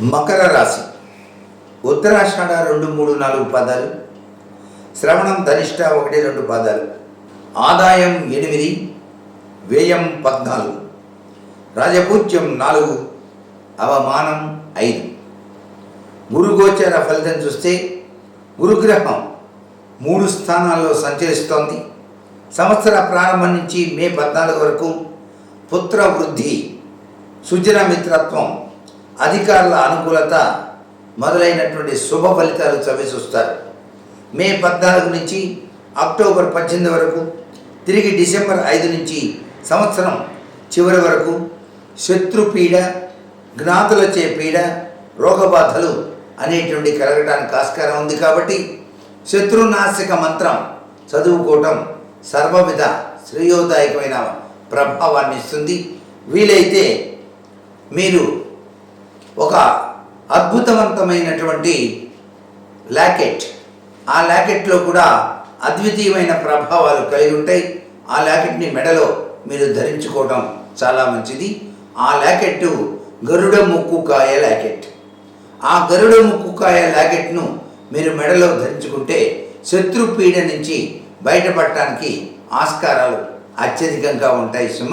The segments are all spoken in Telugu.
మకర రాశి. ఉత్తరాషాఢ రెండు మూడు నాలుగు పాదాలు. శ్రవణం ధనిష్ట ఒకటి రెండు పాదాలు. ఆదాయం ఎనిమిది వ్యయం పద్నాలుగు. రాజపూజ్యం నాలుగు అవమానం ఐదు. గురుగోచర ఫలితం చూస్తే గురుగ్రహం మూడు స్థానాల్లో సంచరిస్తోంది. సంవత్సర ప్రారంభం నుంచి మే పద్నాలుగు వరకు పుత్ర వృద్ధి సుజన మిత్రత్వం అధికారుల అనుకూలత మొదలైనటువంటి శుభ ఫలితాలు చవిచూస్తారు. మే పద్నాలుగు నుంచి అక్టోబర్ పద్దెనిమిది వరకు తిరిగి డిసెంబర్ ఐదు నుంచి సంవత్సరం చివరి వరకు శత్రుపీడ జ్ఞాతులచే పీడ రోగబాధలు అనేటువంటి కలగడానికి ఆస్కారం ఉంది కాబట్టి శత్రునాశక మంత్రం చదువుకోవటం సర్వవిధ శ్రేయోదాయకమైన ప్రభావాన్ని ఇస్తుంది. వీలైతే మీరు ఒక అద్భుతవంతమైనటువంటి ల్యాకెట్ ఆ ల్యాకెట్లో కూడా అద్వితీయమైన ప్రభావాలు కలిగి ఉంటాయి. ఆ ల్యాకెట్ని మెడలో మీరు ధరించుకోవడం చాలా మంచిది. ఆ ల్యాకెట్ గరుడ ముక్కుకాయ ల్యాకెట్ ఆ గరుడ ముక్కుకాయ లాకెట్ను మీరు మెడలో ధరించుకుంటే శత్రు పీడ నుంచి బయటపడటానికి ఆస్కారాలు అత్యధికంగా ఉంటాయి సుమ.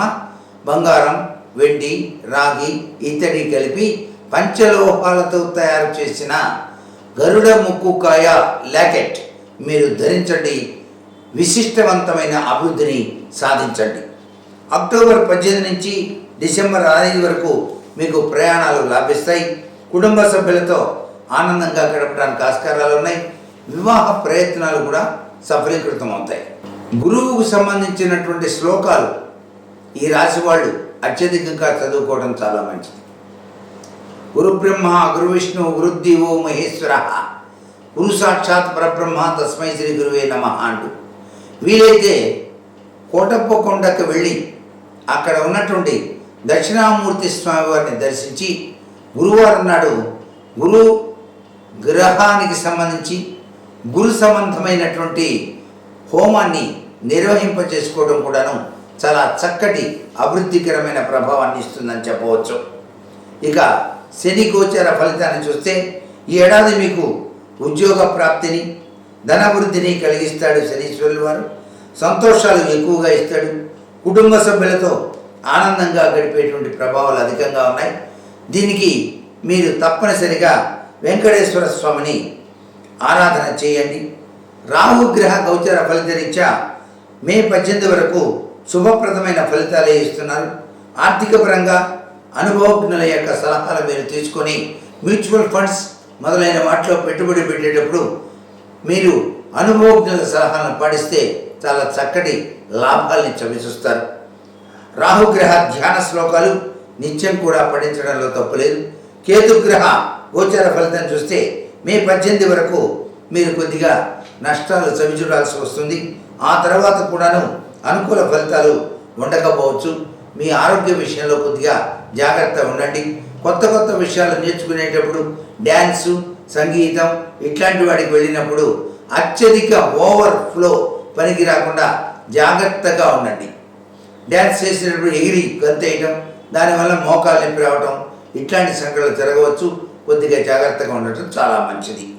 బంగారం వెండి రాగి ఇత్తడి కలిపి పంచలోహాలతో తయారు చేసిన గరుడ ముక్కుకాయ లాకెట్. మీరు ధరించండి. విశిష్టవంతమైన అభివృద్ధిని సాధించండి. అక్టోబర్ పద్దెనిమిది నుంచి డిసెంబర్ ఐదు వరకు మీకు ప్రయాణాలు లాభిస్తాయి. కుటుంబ సభ్యులతో ఆనందంగా గడపడానికి ఆస్కారాలు ఉన్నాయి. వివాహ ప్రయత్నాలు కూడా సఫలీకృతం అవుతాయి గురువుకు సంబంధించినటువంటి శ్లోకాలు ఈ రాశి వాళ్ళు అత్యధికంగా చదువుకోవడం చాలా మంచిది. గురుబ్రహ్మ గురు విష్ణు గురుదేవో మహేశ్వర గురు సాక్షాత్ పరబ్రహ్మ తస్మై శ్రీ గురువే నమ అంటూ వీలైతే కోటప్ప కొండకు వెళ్ళి అక్కడ ఉన్నటువంటి దక్షిణామూర్తి స్వామి వారిని దర్శించి గురువారం నాడు గురు గ్రహానికి సంబంధించి గురు సంబంధమైనటువంటి హోమాన్ని నిర్వహింపచేసుకోవడం కూడాను చాలా చక్కటి అభివృద్ధికరమైన ప్రభావాన్ని ఇస్తుందని చెప్పవచ్చు. ఇక శని గోచర ఫలితాన్ని చూస్తే ఈ ఏడాది మీకు ఉద్యోగ ప్రాప్తిని ధనవృద్ధిని కలిగిస్తాడు శనీశ్వరులు వారు. సంతోషాలు ఎక్కువగా ఇస్తాడు. కుటుంబ సభ్యులతో ఆనందంగా గడిపేటువంటి ప్రభావాలు అధికంగా ఉన్నాయి. దీనికి మీరు తప్పనిసరిగా వెంకటేశ్వర స్వామిని ఆరాధన చేయండి. రాహుగ్రహ గౌచర ఫలితరీత్యా మే పద్దెనిమిది వరకు శుభప్రదమైన ఫలితాలే ఇస్తున్నారు. ఆర్థిక పరంగా అనుభవజ్ఞుల యొక్క సలహాలు మీరు తీసుకొని మ్యూచువల్ ఫండ్స్ మొదలైన వాటిలో పెట్టుబడి పెట్టేటప్పుడు మీరు అనుభవజ్ఞుల సలహాలను పాటిస్తే చాలా చక్కటి లాభాల్ని చవిచూస్తారు. రాహుగ్రహ ధ్యాన శ్లోకాలు నిత్యం కూడా పఠించడంలో తప్పులేదు కేతుగ్రహ గోచర ఫలితం చూస్తే మే పద్దెనిమిది వరకు మీరు కొద్దిగా నష్టాలు చవిచూడాల్సి వస్తుంది. ఆ తర్వాత కూడాను అనుకూల ఫలితాలు ఉండకపోవచ్చు. మీ ఆరోగ్య విషయంలో కొద్దిగా జాగ్రత్త ఉండండి. కొత్త కొత్త విషయాలు నేర్చుకునేటప్పుడు డ్యాన్సు సంగీతం ఇట్లాంటి వాటికి వెళ్ళినప్పుడు అత్యధిక ఓవర్ ఫ్లో పనికి రాకుండా జాగ్రత్తగా ఉండండి. డ్యాన్స్ చేసినప్పుడు ఎగిరి గంతేయటం దానివల్ల మోకాలు నొప్పి రావటం ఇట్లాంటి సంఘటనలు జరగవచ్చు. కొద్దిగా జాగ్రత్తగా ఉండటం చాలా మంచిది.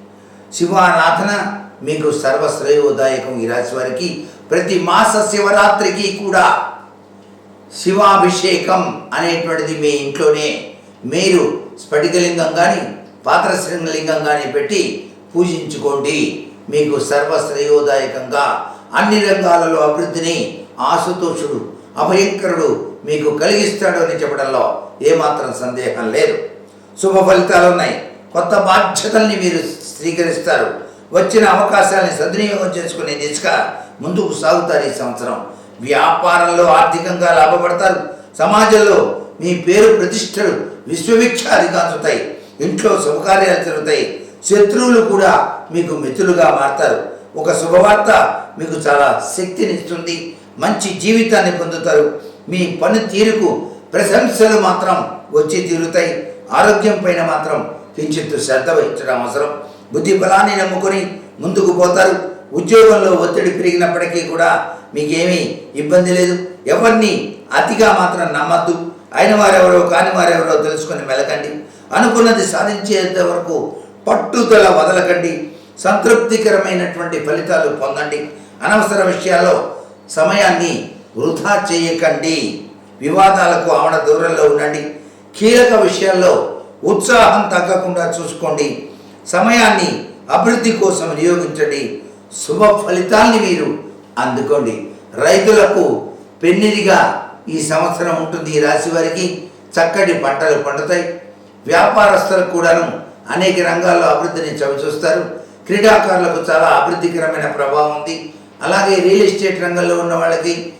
శివారాధన మీకు సర్వశ్రేయోదాయకం ఈ రాశి వారికి. ప్రతి మాస శివరాత్రికి కూడా శివాభిషేకం అనేటువంటిది మీ ఇంట్లోనే మీరు స్ఫటికలింగం కానీ పాత్రశ్రీలింగం కానీ పెట్టి పూజించుకోండి. మీకు సర్వశ్రేయోదాయకంగా అన్ని రంగాలలో అభివృద్ధిని ఆశుతోషుడు అభయంకరుడు మీకు కలిగిస్తాడు అని చెప్పడంలో ఏమాత్రం సందేహం లేదు. శుభ ఫలితాలు ఉన్నాయి. కొత్త బాధ్యతల్ని మీరు స్వీకరిస్తారు. వచ్చిన అవకాశాలని సద్వినియోగం చేసుకునే దిశగా ముందుకు సాగుతారు ఈ సంవత్సరం. వ్యాపారంలో ఆర్థికంగా లాభపడతారు. సమాజంలో మీ పేరు ప్రతిష్టలు విశ్వవిఖ్యాతిగాంచుతాయి ఇంట్లో శుభకార్యాలు జరుగుతాయి. శత్రువులు కూడా మీకు మిత్రులుగా మారతారు. ఒక శుభవార్త మీకు చాలా శక్తినిస్తుంది. మంచి జీవితాన్ని పొందుతారు. మీ పని తీరుకు ప్రశంసలు మాత్రం వచ్చి తీరుతాయి. ఆరోగ్యం పైన మాత్రం కించిత్ శ్రద్ధ వహించడం అవసరం. బుద్ధి బలాన్ని నమ్ముకొని ముందుకు పోతారు. ఉద్యోగంలో ఒత్తిడి పెరిగినప్పటికీ కూడా మీకేమీ ఇబ్బంది లేదు. ఎవరిని అతిగా మాత్రం నమ్మద్దు. అయిన వారెవరో కాని వారెవరో తెలుసుకొని మెలకండి. అనుకున్నది సాధించేంత వరకు పట్టుదల వదలకండి. సంతృప్తికరమైనటువంటి ఫలితాలు పొందండి. అనవసర విషయాల్లో సమయాన్ని వృధా చేయకండి. వివాదాలకు ఆవడ దూరంలో ఉండండి. కీలక విషయాల్లో ఉత్సాహం తగ్గకుండా చూసుకోండి. సమయాన్ని అభివృద్ధి కోసం వినియోగించండి. శుభ ఫలితాల్ని మీరు అందుకోండి. రైతులకు పెన్నిదిగా ఈ సంవత్సరం ఉంటుంది ఈ రాశి వారికి. చక్కటి పంటలు పండుతాయి. వ్యాపారస్తులకు కూడాను అనేక రంగాల్లో అభివృద్ధిని చవిచూస్తారు. క్రీడాకారులకు చాలా అభివృద్ధికరమైన ప్రభావం ఉంది. అలాగే రియల్ ఎస్టేట్ రంగంలో ఉన్న వాళ్ళకి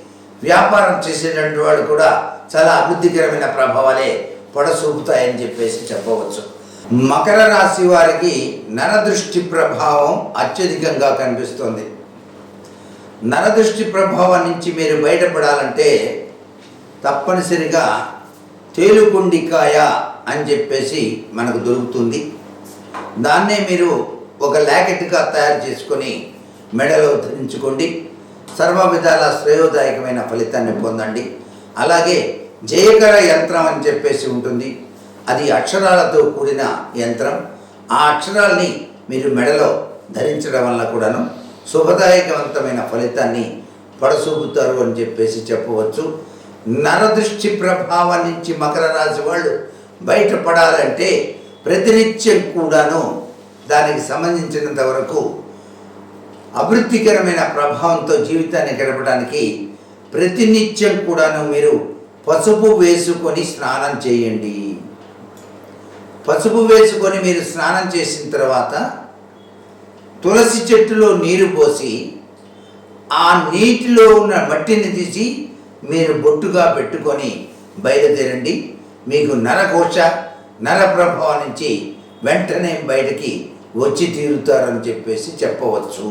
వ్యాపారం చేసేటువంటి వాళ్ళు కూడా చాలా అభివృద్ధికరమైన ప్రభావాలే పొడసూపుతాయని చెప్పేసి చెప్పవచ్చు. మకర రాశి వారికి నరదృష్టి ప్రభావం అత్యధికంగా కనిపిస్తుంది. నరదృష్టి ప్రభావం నుంచి మీరు బయటపడాలంటే తప్పనిసరిగా తేలుకుండికాయ అని చెప్పేసి మనకు దొరుకుతుంది. దాన్నే మీరు ఒక ల్యాకెట్గా తయారు చేసుకొని మెడలో ధరించుకోండి. సర్వ విధాల శ్రేయోదాయకమైన ఫలితాన్ని పొందండి. అలాగే జయకర యంత్రం అని చెప్పేసి ఉంటుంది. అది అక్షరాలతో కూడిన యంత్రం. ఆ అక్షరాల్ని మీరు మెడలో ధరించడం వల్ల కూడాను శుభదాయకవంతమైన ఫలితాన్ని పడసూపుతారు అని చెప్పేసి చెప్పవచ్చు. నరదృష్టి ప్రభావం నుంచి మకర రాశి వాళ్ళు బయటపడాలంటే ప్రతినిత్యం కూడాను దానికి సంబంధించినంత వరకు అభివృద్ధికరమైన ప్రభావంతో జీవితాన్ని గడపడానికి ప్రతినిత్యం కూడాను మీరు పసుపు వేసుకొని స్నానం చేయండి. పసుపు వేసుకొని మీరు స్నానం చేసిన తర్వాత తులసి చెట్టులో నీరు పోసి ఆ నీటిలో ఉన్న మట్టిని తీసి మీరు బొట్టుగా పెట్టుకొని బయలుదేరండి. మీకు నరకోశ నరప్రభావం నుంచి వెంటనే బయటికి వచ్చి తీరుతారని చెప్పేసి చెప్పవచ్చు.